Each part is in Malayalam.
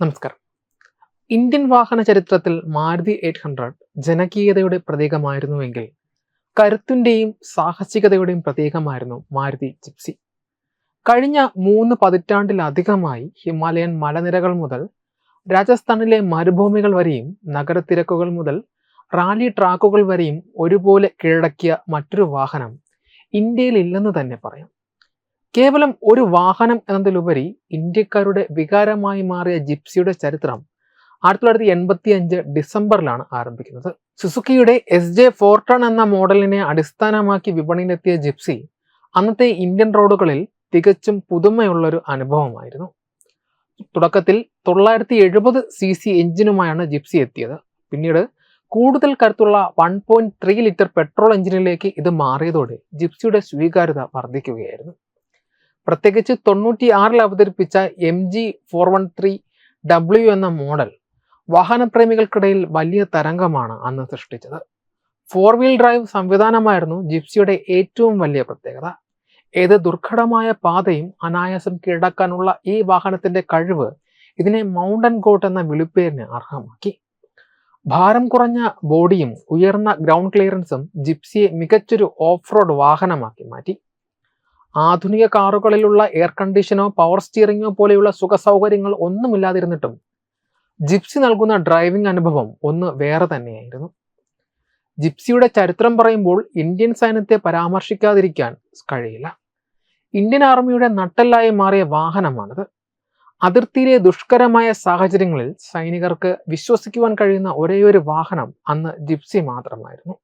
നമസ്കാരം. ഇന്ത്യൻ വാഹന ചരിത്രത്തിൽ മാരുതി എയ്റ്റ് ഹൺഡ്രഡ് ജനകീയതയുടെ പ്രതീകമായിരുന്നുവെങ്കിൽ കരുത്തിന്റെയും സാഹസികതയുടെയും പ്രതീകമായിരുന്നു മാരുതി ജിപ്സി. കഴിഞ്ഞ മൂന്ന് പതിറ്റാണ്ടിലധികമായി ഹിമാലയൻ മലനിരകൾ മുതൽ രാജസ്ഥാനിലെ മരുഭൂമികൾ വരെയും നഗരത്തിരക്കുകൾ മുതൽ റാലി ട്രാക്കുകൾ വരെയും ഒരുപോലെ കീഴടക്കിയ മറ്റൊരു വാഹനം ഇന്ത്യയിൽ ഇല്ലെന്ന് തന്നെ പറയാം. കേവലം ഒരു വാഹനം എന്നതിലുപരി ഇന്ത്യക്കാരുടെ വികാരമായി മാറിയ ജിപ്സിയുടെ ചരിത്രം ആയിരത്തി തൊള്ളായിരത്തി എൺപത്തി അഞ്ച് ഡിസംബറിലാണ് ആരംഭിക്കുന്നത്. സുസുക്കിയുടെ എസ് ജെ ഫോർട്ടൺ എന്ന മോഡലിനെ അടിസ്ഥാനമാക്കി വിപണിയിലെത്തിയ ജിപ്സി അന്നത്തെ ഇന്ത്യൻ റോഡുകളിൽ തികച്ചും പുതുമയുള്ളൊരു അനുഭവമായിരുന്നു. തുടക്കത്തിൽ തൊള്ളായിരത്തി എഴുപത് സി സി എഞ്ചിനുമായാണ് ജിപ്സി എത്തിയത്. പിന്നീട് കൂടുതൽ കരുത്തുള്ള one point three litre petrol എഞ്ചിനിലേക്ക് ഇത് മാറിയതോടെ ജിപ്സിയുടെ സ്വീകാര്യത വർദ്ധിക്കുകയായിരുന്നു. പ്രത്യേകിച്ച് തൊണ്ണൂറ്റി ആറിൽ അവതരിപ്പിച്ച M G four one three W എന്ന മോഡൽ വാഹനപ്രേമികൾക്കിടയിൽ വലിയ തരംഗമാണ് അന്ന് സൃഷ്ടിച്ചത്. ഫോർ വീൽ ഡ്രൈവ് സംവിധാനമായിരുന്നു ജിപ്സിയുടെ ഏറ്റവും വലിയ പ്രത്യേകത. ഏത് ദുർഘടമായ പാതയും അനായാസം കീഴടക്കാനുള്ള ഈ വാഹനത്തിന്റെ കഴിവ് ഇതിനെ മൗണ്ടൻ ഗോട്ട് എന്ന വിളിപ്പേരിന് അർഹമാക്കി. ഭാരം കുറഞ്ഞ ബോഡിയും ഉയർന്ന ഗ്രൗണ്ട് ക്ലിയറൻസും ജിപ്സിയെ മികച്ചൊരു ഓഫ് റോഡ് വാഹനമാക്കി മാറ്റി. ആധുനിക കാറുകളിലുള്ള എയർ കണ്ടീഷനോ പവർ സ്റ്റിയറിംഗോ പോലെയുള്ള സുഖ സൗകര്യങ്ങൾ ഒന്നുമില്ലാതിരുന്നിട്ടും ജിപ്സി നൽകുന്ന ഡ്രൈവിംഗ് അനുഭവം ഒന്ന് വേറെ തന്നെയായിരുന്നു. ജിപ്സിയുടെ ചരിത്രം പറയുമ്പോൾ ഇന്ത്യൻ സൈന്യത്തെ പരാമർശിക്കാതിരിക്കാൻ കഴിയില്ല. ഇന്ത്യൻ ആർമിയുടെ നട്ടല്ലായി മാറിയ വാഹനമാണിത്. അതിർത്തിയിലെ ദുഷ്കരമായ സാഹചര്യങ്ങളിൽ സൈനികർക്ക് വിശ്വസിക്കുവാൻ കഴിയുന്ന ഒരേയൊരു വാഹനം അന്ന് ജിപ്സി മാത്രമായിരുന്നു.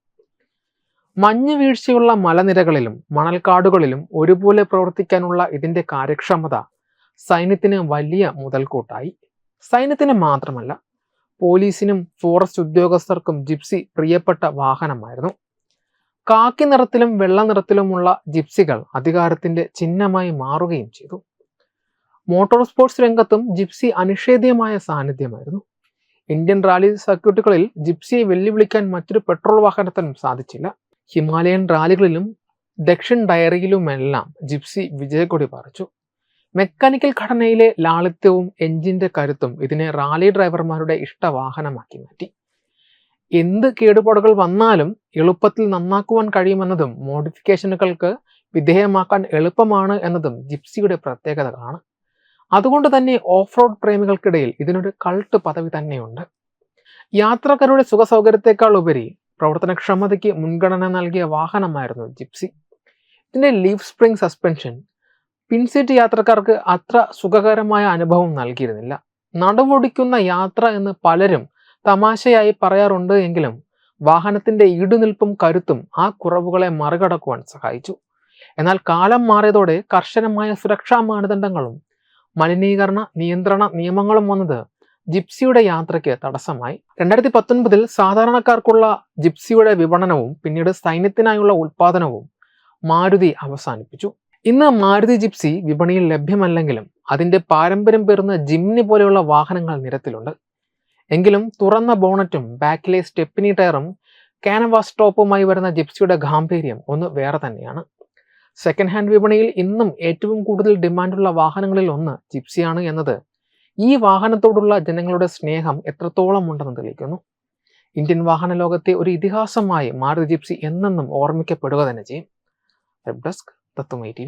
മഞ്ഞ് വീഴ്ചയുള്ള മലനിരകളിലും മണൽക്കാടുകളിലും ഒരുപോലെ പ്രവർത്തിക്കാനുള്ള ഇതിന്റെ കാര്യക്ഷമത സൈന്യത്തിന് വലിയ മുതൽക്കൂട്ടായി. സൈന്യത്തിന് മാത്രമല്ല പോലീസിനും ഫോറസ്റ്റ് ഉദ്യോഗസ്ഥർക്കും ജിപ്സി പ്രിയപ്പെട്ട വാഹനമായിരുന്നു. കാക്കി നിറത്തിലും വെള്ള നിറത്തിലുമുള്ള ജിപ്സികൾ അധികാരത്തിന്റെ ചിഹ്നമായി മാറുകയും ചെയ്തു. മോട്ടോർ സ്പോർട്സ് രംഗത്തും ജിപ്സി അനിഷേധ്യമായ സാന്നിധ്യമായിരുന്നു. ഇന്ത്യൻ റാലി സർക്യൂട്ടുകളിൽ ജിപ്സിയെ വെല്ലുവിളിക്കാൻ മറ്റൊരു പെട്രോൾ വാഹനത്തിനും സാധിച്ചില്ല. ഹിമാലയൻ റാലികളിലും ദക്ഷിൺ ഡയറിയിലുമെല്ലാം ജിപ്സി വിജയക്കൊടി പറിച്ചു. മെക്കാനിക്കൽ ഘടനയിലെ ലാളിത്യവും എഞ്ചിന്റെ കരുത്തും ഇതിനെ റാലി ഡ്രൈവർമാരുടെ ഇഷ്ടവാഹനമാക്കി മാറ്റി. എന്ത് കേടുപാടുകൾ വന്നാലും എളുപ്പത്തിൽ നന്നാക്കുവാൻ കഴിയുമെന്നതും മോഡിഫിക്കേഷനുകൾക്ക് വിധേയമാക്കാൻ എളുപ്പമാണ് എന്നതും ജിപ്സിയുടെ പ്രത്യേകതകളാണ്. അതുകൊണ്ട് തന്നെ ഓഫ് റോഡ് പ്രേമികൾക്കിടയിൽ ഇതിനൊരു കൾട്ട് പദവി തന്നെയുണ്ട്. യാത്രക്കാരുടെ സുഖ സൗകര്യത്തെക്കാൾ ഉപരി പ്രവർത്തനക്ഷമതയ്ക്ക് മുൻഗണന നൽകിയ വാഹനമായിരുന്നു ജിപ്സി. ഇതിന്റെ ലീഫ് സ്പ്രിംഗ് സസ്പെൻഷൻ. പിൻസീറ്റ് യാത്രക്കാർക്ക് അത്ര സുഖകരമായ അനുഭവം നൽകിയിരുന്നില്ല. നടുവൊടിക്കുന്ന യാത്ര എന്ന് പലരും തമാശയായി പറയാറുണ്ട് എങ്കിലും വാഹനത്തിന്റെ ഈടുനിൽപ്പും കരുത്തും ആ കുറവുകളെ മറികടക്കുവാൻ സഹായിച്ചു. എന്നാൽ കാലം മാറിയതോടെ കർശനമായ സുരക്ഷാ മാനദണ്ഡങ്ങളും മലിനീകരണ നിയന്ത്രണ നിയമങ്ങളും വന്നത് ജിപ്സിയുടെ യാത്രയ്ക്ക് തടസ്സമായി. രണ്ടായിരത്തി പത്തൊൻപതിൽ സാധാരണക്കാർക്കുള്ള ജിപ്സിയുടെ വിപണനവും പിന്നീട് സൈന്യത്തിനായുള്ള ഉൽപാദനവും മാരുതി അവസാനിപ്പിച്ചു. ഇന്ന് മാരുതി ജിപ്സി വിപണിയിൽ ലഭ്യമല്ലെങ്കിലും അതിന്റെ പാരമ്പര്യം പേർന്ന ജിംനി പോലെയുള്ള വാഹനങ്ങൾ നിരത്തിലുണ്ട്. എങ്കിലും തുറന്ന ബോണറ്റും ബാക്കിലെ സ്റ്റെപ്പിനി ടയറും കാനവാസ് ടോപ്പുമായി വരുന്ന ജിപ്സിയുടെ ഗാംഭീര്യം ഒന്ന് വേറെ തന്നെയാണ്. സെക്കൻഡ് ഹാൻഡ് വിപണിയിൽ ഇന്നും ഏറ്റവും കൂടുതൽ ഡിമാൻഡുള്ള വാഹനങ്ങളിൽ ഒന്ന് ജിപ്സിയാണ് എന്നത് ഈ വാഹനത്തോടുള്ള ജനങ്ങളുടെ സ്നേഹം എത്രത്തോളം ഉണ്ടെന്ന് തെളിയിക്കുന്നു? ഇന്ത്യൻ വാഹന ലോകത്തെ ഒരു ഇതിഹാസമായി മാരുതി ജിപ്സി എന്നെന്നും ഓർമ്മിക്കപ്പെടുക തന്നെ ചെയ്യും. വെബ് ഡെസ്ക് തത്വമൈ ടി